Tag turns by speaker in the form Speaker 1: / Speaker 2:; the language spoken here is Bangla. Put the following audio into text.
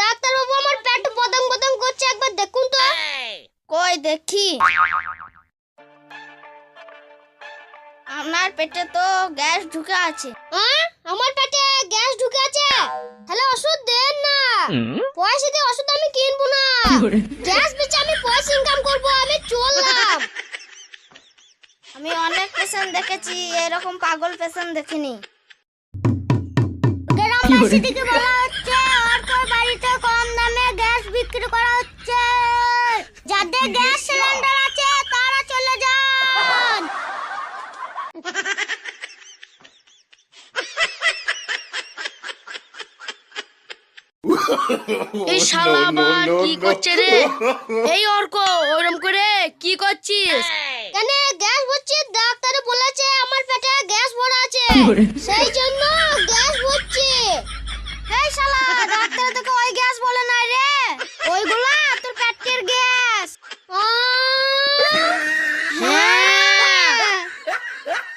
Speaker 1: ডাক্তার বাবু আমার পেট বদম বদম করছে একবার দেখুন তো।
Speaker 2: কই দেখি? আপনার পেটে তো গ্যাস ঢুকে আছে।
Speaker 1: হ্যাঁ আমার পেটে গ্যাস ঢুকে আছে? তাহলে ওষুধ দেন না। পয়সা দিয়ে ওষুধ আমি কিনবো না। গ্যাস বেচে আমি পয়সা ইনকাম করব আমি চললাম।
Speaker 2: আমি অনেক পেশেন্ট দেখেছি এরকম পাগল পেশেন্ট দেখিনি।
Speaker 1: গ্রামবাসী থেকে বলা যাদের গ্যাস সিলিন্ডার আছে তারা চলে যান।
Speaker 3: এই শালা আবার কি করছে রে? এই অর্ক ওরম করে কি করছিস?
Speaker 1: কেন গ্যাস ভরছি ডাক্তারে বলেছে আমার পেটে গ্যাস ভরা আছে। সেই জন্য